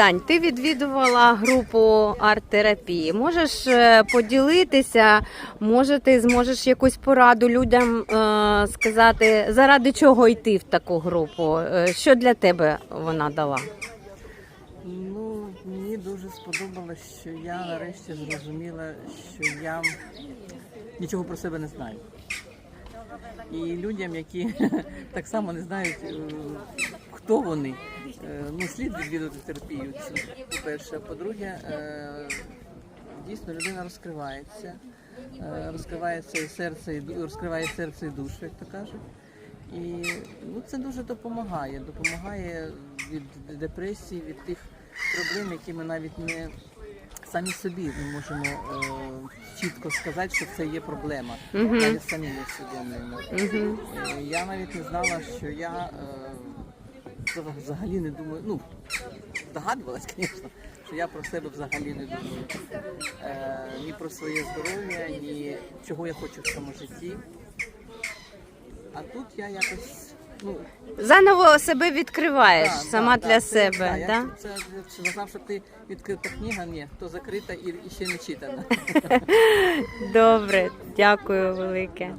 Тань, ти відвідувала групу арт-терапії. Можеш е, поділитися? Може, ти зможеш якусь пораду людям е, сказати, заради чого йти в таку групу? Е, Що для тебе вона дала? Ну, мені дуже сподобалось, що я нарешті зрозуміла, що я нічого про себе не знаю. І людям, які так само не знають, хто вони, ну, слід відвідувати терапію. Це по-перше. По-друге, е, дійсно людина розкривається. Е, Розкривається і серце, і розкриває серце і душу, як то кажуть. І ну, це дуже допомагає. Допомагає від депресії, від тих проблем, які ми навіть не самі собі не можемо е, чітко сказати, що це є проблема. Навіть самі не усвідомлюємо. Е, Я навіть не знала, що я е, взагалі не думаю. Ну, здогадувалась, звісно, що я про себе взагалі не думаю. Е, ні про своє здоров'я, ні чого я хочу в цьому житті. А тут я якось, ну, Заново себе відкриваєш да, сама да, для да, це- себе. да, я да? Це, це сказав, що ти відкрита книга, ні, то закрита і, і ще не читана. Добре, дякую велике.